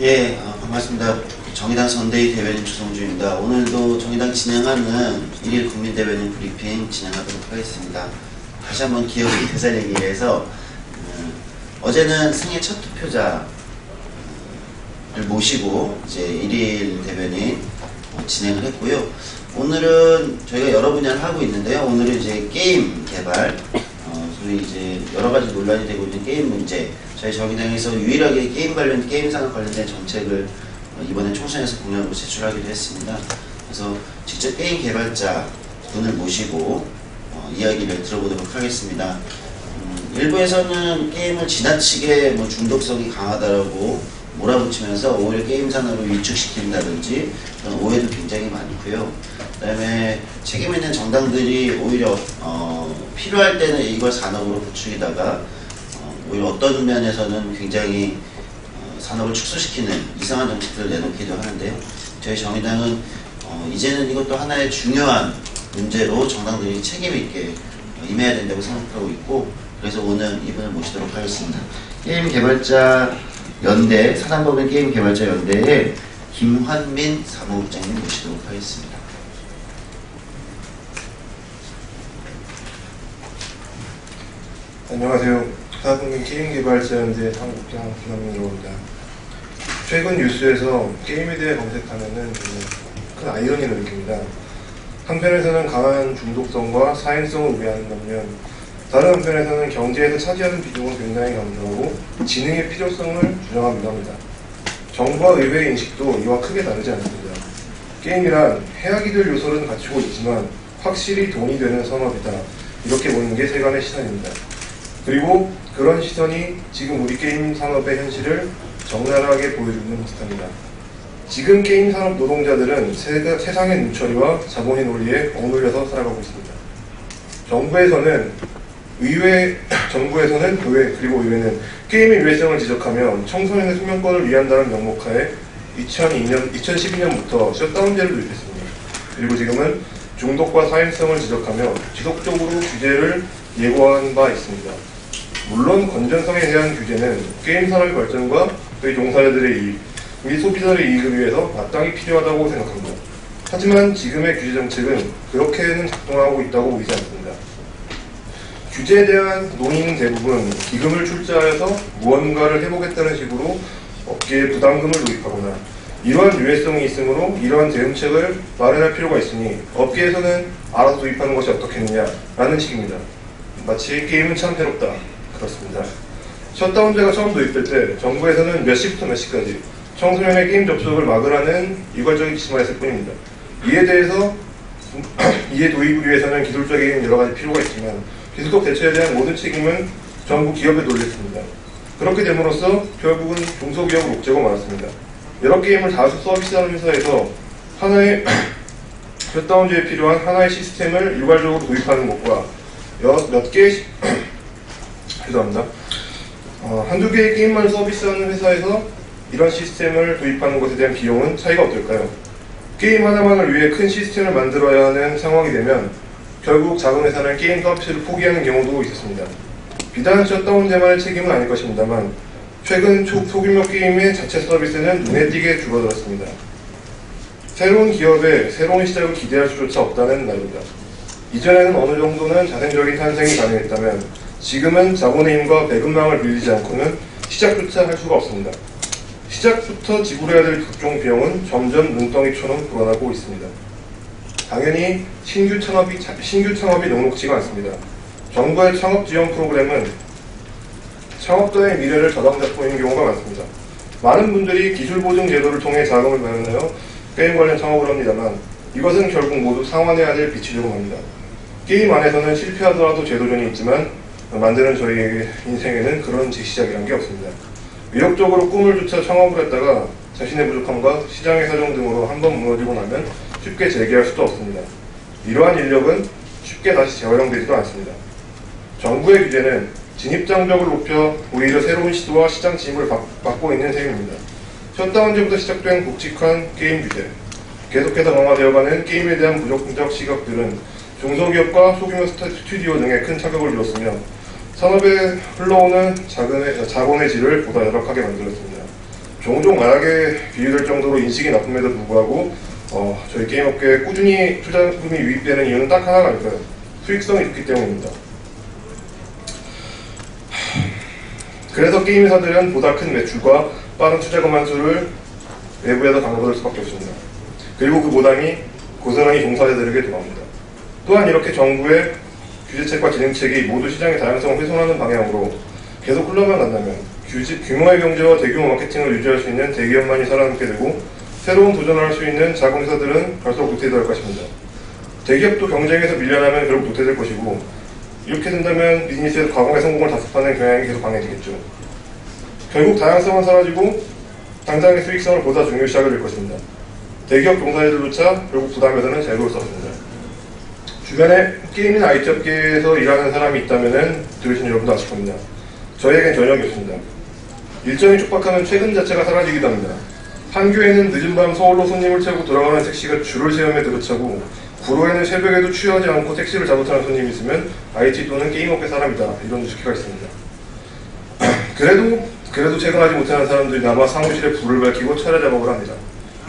예, 어, 반갑습니다. 정의당 선대위 대변인 주성주입니다. 오늘도 정의당 진행하는 1일 국민대변인 브리핑 진행하도록 하겠습니다. 다시 한번 기억의 대사얘기해서 어, 제는 생애 첫 투표자를 모시고 이제 1일 대변인 어, 진행을 했고요. 오늘은 저희가 여러 분야를 하고 있는데요. 오늘은 이제 게임 개발, 어, 소위 이제 여러 가지 논란이 되고 있는 게임 문제, 저희 정의당에서 유일하게 게임 관련, 게임 산업 관련된 정책을 어, 이번에 총선에서 공약으로 제출하기도 했습니다. 그래서 직접 게임 개발자 분을 모시고 어, 이야기를 들어보도록 하겠습니다. 음, 일부에서는 게임을 지나치게 뭐 중독성이 강하다라고 몰아붙이면서 오히려 게임 산업을 위축시킨다든지 그런 오해도 굉장히 많고요. 그다음에 책임 있는 정당들이 오히려 어, 필요할 때는 이걸 산업으로 부추기다가 어, 오히려 어떤 면에서는 굉장히 어, 산업을 축소시키는 이상한 정책들을 내놓기도 하는데요. 저희 정의당은 어, 이제는 이것도 하나의 중요한 문제로 정당들이 책임 있게 어, 임해야 된다고 생각하고 있고 그래서 오늘 이분을 모시도록 하겠습니다. 게임 개발자 연대 사단법인 게임 개발자 연대의 김환민 사무국장님 모시도록 하겠습니다. 안녕하세요. 사분기 게임 개발자연대 한국장 김한민이라고 합니다. 최근 뉴스에서 게임에 대해 검색하면은 큰 아이러니를 느낍니다. 한편에서는 강한 중독성과 사행성을 우려하는 반면 다른 한편에서는 경제에서 차지하는 비중을 굉장히 강조하고 지능의 필요성을 주장하기도 합니다. 정부와 의회의 인식도 이와 크게 다르지 않습니다. 게임이란 해악이 될 요소는 갖추고 있지만 확실히 돈이 되는 산업이다. 이렇게 보는 게 세간의 시선입니다. 그리고 그런 시선이 지금 우리 게임 산업의 현실을 적나라하게 보여주는 듯합니다. 지금 게임 산업 노동자들은 세- 세상의 눈처리와 자본의 논리에 억눌려서 살아가고 있습니다. 정부에서는 의회, 정부에서는 의회 그리고 의회는 게임의 유해성을 지적하며 청소년의 수면권을 위한다는 명목하에 2002년, 2012년부터 셧다운제를 도입했습니다. 그리고 지금은 중독과 사행성을 지적하며 지속적으로 규제를 예고한 바 있습니다. 물론 건전성에 대한 규제는 게임 산업의 발전과 그의 종사자들의 이익, 및 소비자의 이익을 위해서 마땅히 필요하다고 생각합니다. 하지만 지금의 규제 정책은 그렇게는 작동하고 있다고 보이지 않습니다. 규제에 대한 논의는 대부분 기금을 출자하여서 무언가를 해보겠다는 식으로 업계에 부담금을 도입하거나 이러한 유해성이 있으므로 이러한 대응책을 마련할 필요가 있으니 업계에서는 알아서 도입하는 것이 어떻겠느냐라는 식입니다. 마치 게임은 참 새롭다. 그렇습니다. 셧다운제가 처음 도입될 때 정부에서는 몇 시부터 몇 시까지 청소년의 게임 접속을 막으라는 일괄적인 지시만 했을 뿐입니다. 이에 대해서 이에 도입을 위해서는 기술적인 여러 가지 필요가 있지만 기술적 대처에 대한 모든 책임은 정부 기업에 돌렸습니다. 그렇게 됨으로써 결국은 중소기업을 옥죄고 말았습니다. 여러 게임을 다수 서비스하는 회사에서 하나의 셧다운제에 필요한 하나의 시스템을 일괄적으로 도입하는 것과 여- 몇 개의 시- 죄송합니다. 어, 한두 개의 게임만 서비스하는 회사에서 이런 시스템을 도입하는 것에 대한 비용은 차이가 어떨까요? 게임 하나만을 위해 큰 시스템을 만들어야 하는 상황이 되면 결국 작은 회사는 게임 서비스를 포기하는 경우도 있었습니다. 비단 셧다운제만의 책임은 아닐 것입니다만 최근 초, 소규모 게임의 자체 서비스는 눈에 띄게 줄어들었습니다. 새로운 기업의 새로운 시작을 기대할 수조차 없다는 말입니다. 이전에는 어느 정도는 자생적인 탄생이 가능했다면 지금은 자본의 힘과 배급망을 빌리지 않고는 시작조차 할 수가 없습니다. 시작부터 지불해야 될 각종 비용은 점점 눈덩이처럼 불어나고 있습니다. 당연히 신규 창업이, 자- 신규 창업이 녹록지가 않습니다. 정부의 창업 지원 프로그램은 창업자의 미래를 자동잡고 경우가 많습니다. 많은 분들이 기술 보증 제도를 통해 자금을 마련하여 게임 관련 창업을 합니다만 이것은 결국 모두 상환해야 될 빚이려고 합니다. 게임 안에서는 실패하더라도 제도전이 있지만 만드는 저희의 인생에는 그런 시작이란 게 없습니다. 위력적으로 꿈을 쫓아 창업을 했다가 자신의 부족함과 시장의 사정 등으로 한 번 무너지고 나면 쉽게 재개할 수도 없습니다. 이러한 인력은 쉽게 다시 재활용되지도 않습니다. 정부의 규제는 진입장벽을 높여 오히려 새로운 시도와 시장 진입을 막- 막고 있는 셈입니다. 셧다운제부터 시작된 굵직한 게임 규제, 계속해서 강화되어가는 게임에 대한 부정적 시각들은 중소기업과 소규모 스튜디오 등에 큰 타격을 주었으며 산업에 흘러오는 자금의, 자본의 질을 보다 열악하게 만들었습니다. 종종 만하게 비유될 정도로 인식이 나쁨에도 불구하고 어, 저희 게임업계에 꾸준히 투자금이 유입되는 이유는 딱 하나가 있어요. 수익성이 좋기 때문입니다. 그래서 게임 회사들은 보다 큰 매출과 빠른 투자금 환수를 외부에서 강구할 수밖에 없습니다. 그리고 그 보담이 고스란히 종사자들에게 돌아옵니다. 또한 이렇게 정부의 규제책과 진행책이 모두 시장의 다양성을 훼손하는 방향으로 계속 흘러만 간다면 규제, 규모의 경제와 대규모 마케팅을 유지할 수 있는 대기업만이 살아남게 되고 새로운 도전을 할 수 있는 작은 회사들은 갈수록 도태될 것입니다. 대기업도 경쟁에서 밀려나면 결국 도태될 것이고 이렇게 된다면 비즈니스에서 과거의 성공을 답습하는 경향이 계속 강해지겠죠. 결국 다양성은 사라지고 당장의 수익성을 보다 중요시하게 될 것입니다. 대기업 종사자들조차 결국 부담에서는 자유로울 수 없습니다. 주변에 게임이나 IT 업계에서 일하는 사람이 있다면 들으신 여러분도 아실 겁니다. 저희에겐 전혀 없습니다. 일정이 촉박하면 퇴근 자체가 사라지기도 합니다. 판교에는 늦은 밤 서울로 손님을 태우고 돌아가는 택시가 줄을 세우며 들어차고 구로에는 새벽에도 취하지 않고 택시를 잡아타는 손님이 있으면 IT 또는 게임업계 사람이다 이런 누수기가 있습니다. 그래도 그래도 퇴근하지 못하는 사람들이 남아 사무실에 불을 밝히고 차례 작업을 합니다.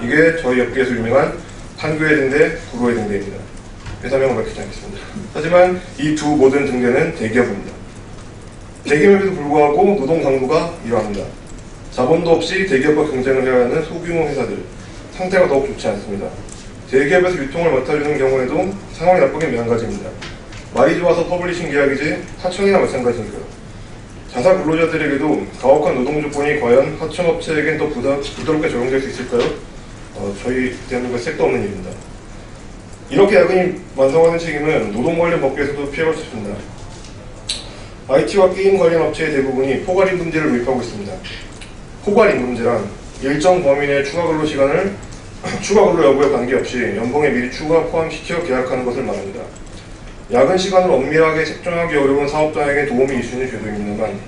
이게 저희 업계에서 유명한 판교의 등대, 구로의 등대입니다. 회사명은 밝히지 않겠습니다. 하지만 이 두 모든 등대는 대기업입니다. 대기업에도 불구하고 노동 강도가 이러합니다. 자본도 없이 대기업과 경쟁을 해야 하는 소규모 회사들 상태가 더욱 좋지 않습니다. 대기업에서 유통을 맡아주는 경우에도 상황이 나쁘긴 매한가지입니다. 말이 좋아서 퍼블리싱 계약이지 하청이나 마찬가지니까요. 자사 근로자들에게도 가혹한 노동 조건이 과연 하청업체에겐 더 부드럽게 적용될 수 있을까요? 어, 저희 대한민국의 색도 없는 일입니다. 이렇게 야근이 완성하는 책임은 노동 관련 법규에서도 피해갈 수 있습니다. IT와 게임 관련 업체의 대부분이 포괄임금제를 도입하고 있습니다. 포괄임금제란 일정 범위 내 추가 근로 시간을 추가 근로 여부에 관계없이 연봉에 미리 추가 포함시켜 계약하는 것을 말합니다. 야근 시간을 엄밀하게 책정하기 어려운 사업장에게 도움이 있수는 제도입니다만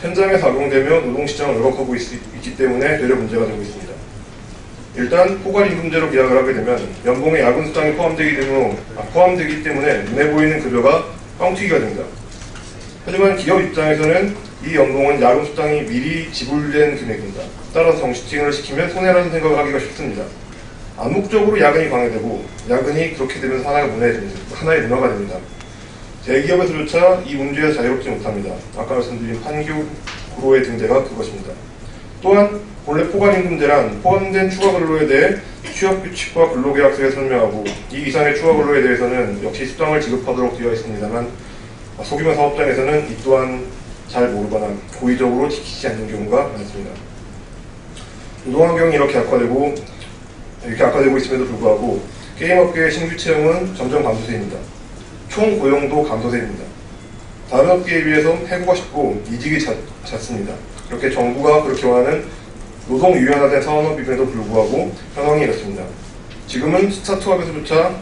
현장에 적용되며 노동시장을 왜곡하고 있, 기 때문에 되려 문제가 되고 있습니다. 일단 포괄 임금제로 계약을 하게 되면 연봉에 야근 수당이 포함되기 때문에, 아, 포함되기 때문에 눈에 보이는 급여가 뻥튀기가 됩니다. 하지만 기업 입장에서는 이 연봉은 야근 수당이 미리 지불된 금액입니다. 따라서 정시팅을 시키면 손해라는 생각을 하기가 쉽습니다. 암묵적으로 야근이 방해되고 야근이 그렇게 되면서 하나의 문화가 됩니다. 하나의 문화가 됩니다. 대기업에서조차 이 문제에서 자유롭지 못합니다. 아까 말씀드린 판교 구로의 등대가 그것입니다. 또한 본래 포괄임금제란 포함된 추가 근로에 대해 취업 규칙과 근로계약서에 설명하고 이 이상의 추가 근로에 대해서는 역시 수당을 지급하도록 되어 있습니다만 소규모 사업장에서는 이 또한 잘 모르거나 고의적으로 지키지 않는 경우가 많습니다. 노동 환경이 이렇게 악화되고 이렇게 악화되고 있음에도 불구하고 게임업계의 신규 채용은 점점 감소세입니다. 총 고용도 감소세입니다. 다른 업계에 비해서 해고가 쉽고 이직이 잦, 잦습니다. 이렇게 정부가 그렇게 원하는 노동 유연화된 산업임에도 불구하고 현황이 이렇습니다. 지금은 스타트업에서조차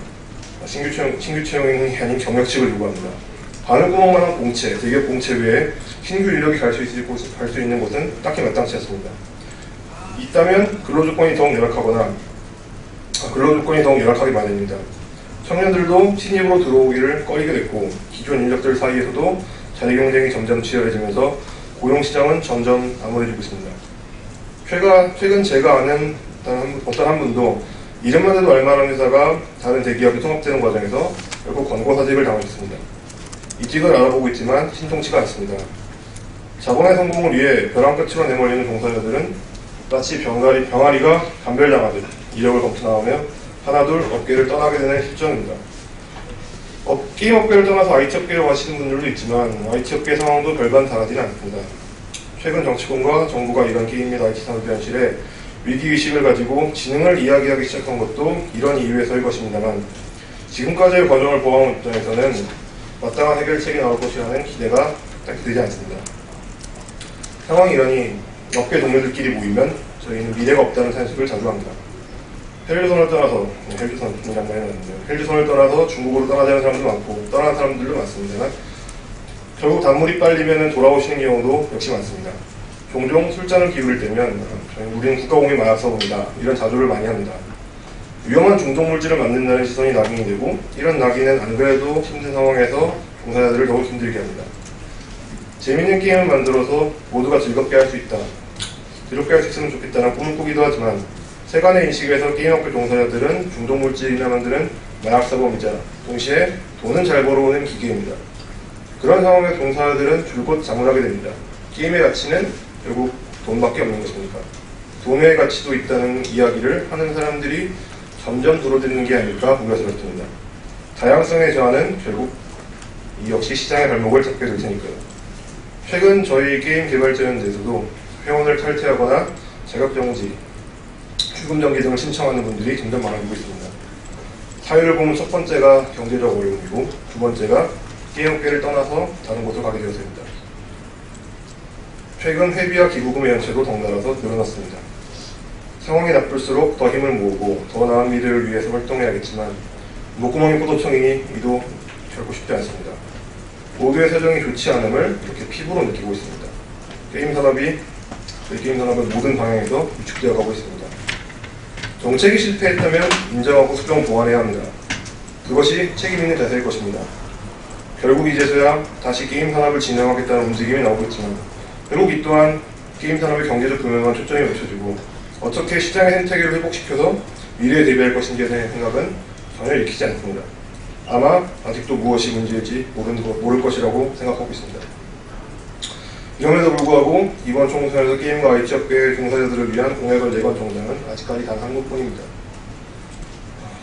신규 채용, 신규 채용이 아닌 경력직을 요구합니다. 바늘구멍만한 공채, 대기업 공채 외에 신규 인력이 갈 수 있을 곳, 갈 수 있는 곳은 딱히 마땅치 않습니다. 있다면 근로조건이 더욱 열악하거나 아, 근로조건이 더욱 열악하게 마련입니다. 청년들도 신입으로 들어오기를 꺼리게 됐고 기존 인력들 사이에서도 자리 경쟁이 점점 치열해지면서 고용시장은 점점 암울해지고 있습니다. 최근, 최근 제가 아는 어떤 한, 분도 이름만 해도 알만한 회사가 다른 대기업에 통합되는 과정에서 결국 권고 사직을 당하셨습니다. 이직을 알아보고 있지만 신통치가 않습니다. 자본의 성공을 위해 벼랑 끝으로 내몰리는 종사자들은 마치 병아리, 병아리가 감별당하듯 이력을 검토 나오며 하나둘 업계를 떠나게 되는 실정입니다. 업, 게임 업계를 떠나서 IT 업계로 가시는 분들도 있지만 IT 업계 상황도 별반 다르지 않습니다. 최근 정치권과 정부가 이런 게임 및 IT 산업 현실에 위기의식을 가지고 지능을 이야기하기 시작한 것도 이런 이유에서일 것입니다만 지금까지의 과정을 보아온 입장에서는 마땅한 해결책이 나올 것이라는 기대가 딱히 되지 않습니다. 상황이 이러니 업계 동료들끼리 모이면 저희는 미래가 없다는 산식을 자주 합니다. 헬조선을 떠나서 네, 헬조선 굉장히 많이 나는데요. 헬조선을 떠나서 중국으로 떠나자는 사람도 많고 떠나는 사람들도 많습니다만 결국 단물이 빨리면 돌아오시는 경우도 역시 많습니다. 종종 술잔을 기울일 때면 저희 우리는 국가공이 많아서 옵니다. 이런 자조를 많이 합니다. 위험한 중독물질을 만든다는 시선이 낙인이 되고 이런 낙인은 안 그래도 힘든 상황에서 종사자들을 더욱 힘들게 합니다. 재밌는 게임을 만들어서 모두가 즐겁게 할 수 있다. 이렇게 할 수 있으면 좋겠다는 꿈을 꾸기도 하지만 세간의 인식에서 게임업계 종사자들은 중독물질이나 만드는 마약사범이자 동시에 돈은 잘 벌어오는 기계입니다. 그런 상황에 종사자들은 줄곧 자문하게 됩니다. 게임의 가치는 결국 돈밖에 없는 것입니까? 돈의 가치도 있다는 이야기를 하는 사람들이 점점 줄어드는 게 아닐까 우려스럽습니다. 다양성의 저하는 결국 이 역시 시장의 발목을 잡게 될 테니까요. 최근 저희 게임 개발자연대에서도 회원을 탈퇴하거나 자격정지, 출금정지 등을 신청하는 분들이 점점 많아지고 있습니다. 사유를 보면 첫 번째가 경제적 어려움이고 두 번째가 게임업계를 떠나서 다른 곳으로 가게 되어서입니다. 최근 회비와 기부금의 연체도 덩달아서 늘어났습니다. 상황이 나쁠수록 더 힘을 모으고 더 나은 미래를 위해서 활동해야겠지만 목구멍이 포도청이니 이도 결코 쉽지 않습니다. 모두의 사정이 좋지 않음을 이렇게 피부로 느끼고 있습니다. 게임 산업이 게임 산업의 모든 방향에서 위축되어 가고 있습니다. 정책이 실패했다면 인정하고 수정 보완해야 합니다. 그것이 책임 있는 자세일 것입니다. 결국 이제서야 다시 게임 산업을 진행하겠다는 움직임이 나오고 있지만 결국 이 또한 게임 산업의 경제적 규모에만 초점이 맞춰지고 어떻게 시장의 생태계를 회복시켜서 미래에 대비할 것인지에 대한 생각은 전혀 읽히지 않습니다. 아마 아직도 무엇이 문제일지 모르는 것, 모를 것이라고 생각하고 있습니다. 이럼에도 불구하고 이번 총선에서 게임과 IT 업계 종사자들을 위한 공약을 내건 정당은 아직까지 단 한 곳뿐입니다.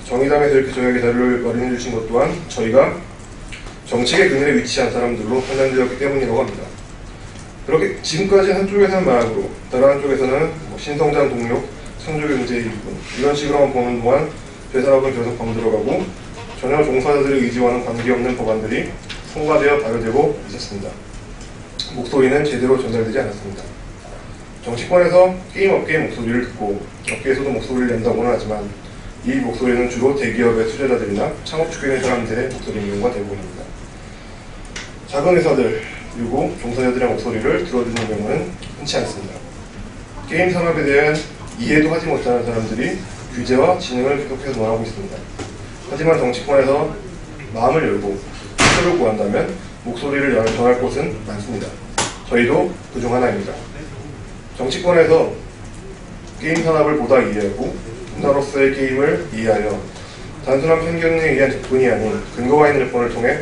정의당에서 이렇게 저에게 자료를 마련해 주신 것 또한 저희가 정책의 그늘에 위치한 사람들로 판단되었기 때문이라고 합니다. 그렇게 지금까지 한쪽에서는 마약으로 다른 한쪽에서는 뭐 신성장 동력, 창조경제의 일부 이런 식으로만 보는 동안 대산업은 계속 병들어가고 전혀 종사자들의 의지와는 관계없는 법안들이 통과되어 발효되고 있었습니다. 목소리는 제대로 전달되지 않았습니다. 정치권에서 게임 업계의 목소리를 듣고 업계에서도 목소리를 낸다고는 하지만 이 목소리는 주로 대기업의 투자자들이나 창업 있는 사람들의 목소리인 경우가 대부분입니다. 작은 회사들 그리고 종사자들의 목소리를 들어주는 경우는 흔치 않습니다. 게임 산업에 대한 이해도 하지 못하는 사람들이 규제와 진행을 계속해서 원하고 있습니다. 하지만 정치권에서 마음을 열고 협조를 구한다면 목소리를 전할 곳은 많습니다. 저희도 그중 하나입니다. 정치권에서 게임 산업을 보다 이해하고 문화로서의 게임을 이해하여 단순한 편견에 의한 접근이 아닌 근거가 있는 접근을 통해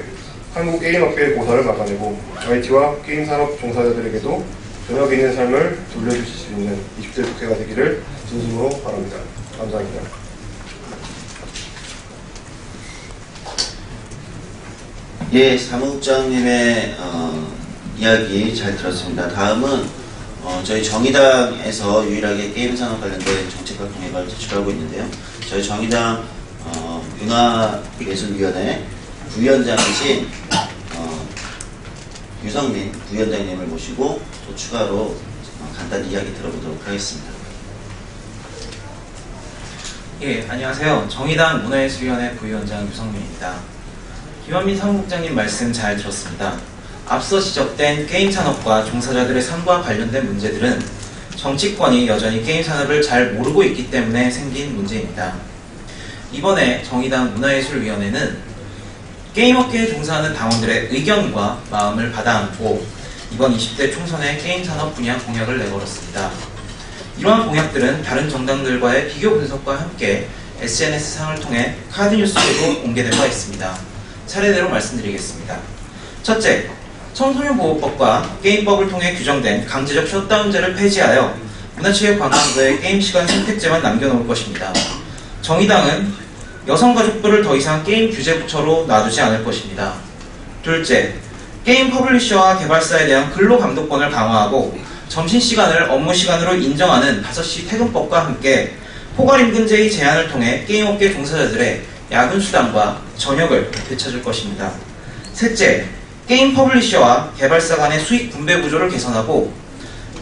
한국 게임 업계의 고사를 막아내고 IT와 게임 산업 종사자들에게도 저녁 있는 삶을 돌려주실 수 있는 20대 국회가 되기를 진심으로 바랍니다. 감사합니다. 예, 사무국장님의 어, 이야기 잘 들었습니다. 다음은 어, 저희 정의당에서 유일하게 게임 산업 관련된 정책과 공약을 제출하고 있는데요. 저희 정의당 어, 문화예술위원회 부위원장이신 어, 유성민 부위원장님을 모시고 또 추가로 어, 간단히 이야기 들어보도록 하겠습니다. 예, 안녕하세요. 정의당 문화예술위원회 부위원장 유성민입니다. 김원민 사무국장님 말씀 잘 들었습니다. 앞서 지적된 게임 산업과 종사자들의 삶과 관련된 문제들은 정치권이 여전히 게임 산업을 잘 모르고 있기 때문에 생긴 문제입니다. 이번에 정의당 문화예술위원회는 게임 업계에 종사하는 당원들의 의견과 마음을 받아안고 이번 20대 총선의 게임 산업 분야 공약을 내걸었습니다. 이러한 공약들은 다른 정당들과의 비교 분석과 함께 SNS 상을 통해 카드 뉴스로도 공개된 바 있습니다. 차례대로 말씀드리겠습니다. 첫째, 청소년 보호법과 게임법을 통해 규정된 강제적 셧다운제를 폐지하여 문화체육관광부의 게임 시간 선택제만 남겨놓을 것입니다. 정의당은 여성가족부를 더 이상 게임 규제 부처로 놔두지 않을 것입니다. 둘째, 게임 퍼블리셔와 개발사에 대한 근로 감독권을 강화하고 점심시간을 업무시간으로 인정하는 5시 퇴근법과 함께 포괄임금제의 제한을 통해 게임업계 종사자들의 야근 수당과 저녁을 되찾을 것입니다. 셋째, 게임 퍼블리셔와 개발사 간의 수익 분배 구조를 개선하고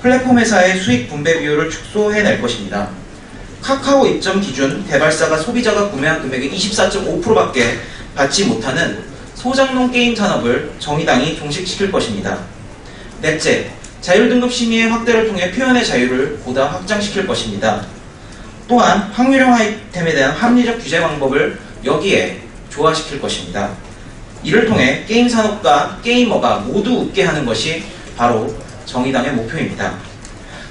플랫폼 회사의 수익 분배 비율을 축소해낼 것입니다. 카카오 입점 기준 개발사가 소비자가 구매한 금액의 24.5%밖에 받지 못하는 소장농 게임 산업을 정의당이 종식시킬 것입니다. 넷째, 자율등급 심의의 확대를 통해 표현의 자유를 보다 확장시킬 것입니다. 또한 확률형 아이템에 대한 합리적 규제 방법을 여기에 조화시킬 것입니다. 이를 통해 게임 산업과 게이머가 모두 웃게 하는 것이 바로 정의당의 목표입니다.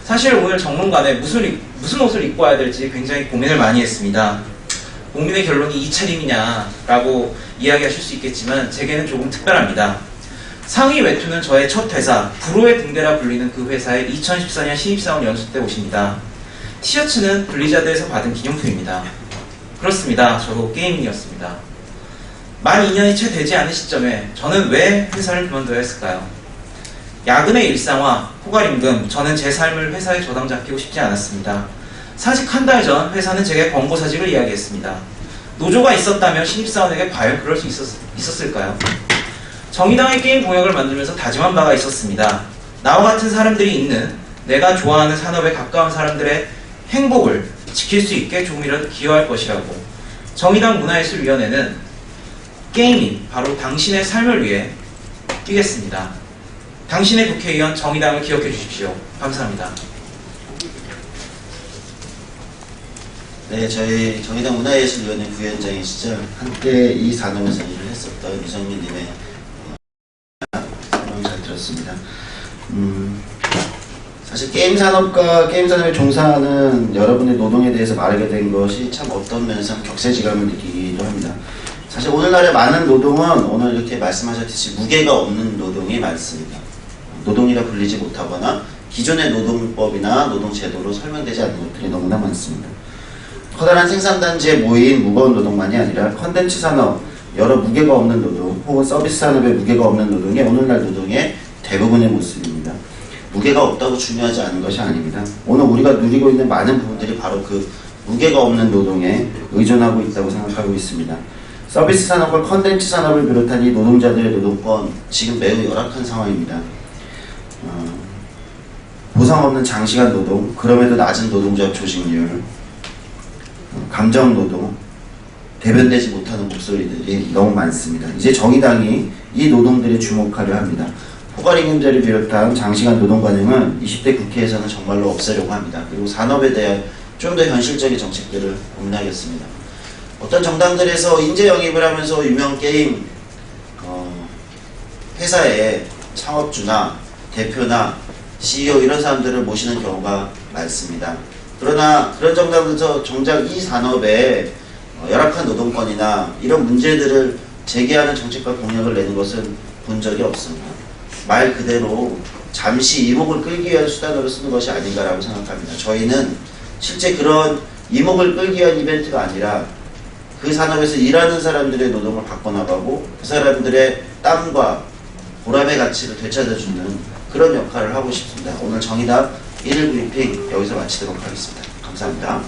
사실 오늘 정론관에 무슨, 입- 무슨 옷을 입고 와야 될지 굉장히 고민을 많이 했습니다. 고민의 결론이 이 차림이냐라고 이야기하실 수 있겠지만 제게는 조금 특별합니다. 상위 외투는 저의 첫 회사, 불호의 등대라 불리는 그 회사의 2014년 신입사원 연수 때 옷입니다. 티셔츠는 블리자드에서 받은 기념품입니다. 그렇습니다. 저도 게이밍이었습니다. 만 2년이 채 되지 않은 시점에 저는 왜 회사를 그만둬야 했을까요? 야근의 일상화, 포괄임금, 저는 제 삶을 회사에 저당 잡히고 싶지 않았습니다. 사직 한 달 전 회사는 제게 권고 사직을 이야기했습니다. 노조가 있었다면 신입사원에게 과연 그럴 수 있었, 있었을까요? 정의당의 게임 공약을 만들면서 다짐한 바가 있었습니다. 나와 같은 사람들이 있는 내가 좋아하는 산업에 가까운 사람들의 행복을 지킬 수 있게 조금이라도 기여할 것이라고 정의당 문화예술위원회는 게임이 바로 당신의 삶을 위해 뛰겠습니다. 당신의 국회의원 정의당을 기억해 주십시오. 감사합니다. 네, 저희 정의당 문화예술위원회 부위원장이시죠. 한때 이 산업에서 일을 했었던 유성민님의 어, 설명 잘 들었습니다. 음, 사실 게임 산업과 게임 산업에 종사하는 여러분의 노동에 대해서 말하게 된 것이 참 어떤 면에서 격세지감을 느끼기도 합니다. 사실 오늘날의 많은 노동은 오늘 이렇게 말씀하셨듯이 무게가 없는 노동이 많습니다. 노동이라 불리지 못하거나 기존의 노동법이나 노동제도로 설명되지 않는 것들이 너무나 많습니다. 커다란 생산단지에 모인 무거운 노동만이 아니라 컨텐츠 산업, 여러 무게가 없는 노동, 혹은 서비스 산업의 무게가 없는 노동이 오늘날 노동의 대부분의 모습입니다. 무게가 없다고 중요하지 않은 것이 아닙니다. 오늘 우리가 누리고 있는 많은 부분들이 바로 그 무게가 없는 노동에 의존하고 있다고 생각하고 있습니다. 서비스 산업과 컨텐츠 산업을 비롯한 이 노동자들의 노동권 지금 매우 열악한 상황입니다. 어, 보상 없는 장시간 노동, 그럼에도 낮은 노동조합 조직률, 감정 노동, 대변되지 못하는 목소리들이 너무 많습니다. 이제 정의당이 이 노동들에 주목하려 합니다. 포괄임금제를 비롯한 장시간 노동 관행은 20대 국회에서는 정말로 없애려고 합니다. 그리고 산업에 대한 좀 더 현실적인 정책들을 고민하겠습니다. 어떤 정당들에서 인재 영입을 하면서 유명 게임 어, 회사의 창업주나 대표나 CEO 이런 사람들을 모시는 경우가 많습니다. 그러나 그런 정당에서 정작 이 산업에 어, 열악한 노동권이나 이런 문제들을 제기하는 정책과 공약을 내는 것은 본 적이 없습니다. 말 그대로 잠시 이목을 끌기 위한 수단으로 쓰는 것이 아닌가라고 생각합니다. 저희는 실제 그런 이목을 끌기 위한 이벤트가 아니라 그 산업에서 일하는 사람들의 노동을 바꿔나가고 그 사람들의 땀과 보람의 가치를 되찾아주는 그런 역할을 하고 싶습니다. 오늘 정의당 1일 브리핑 여기서 마치도록 하겠습니다. 감사합니다.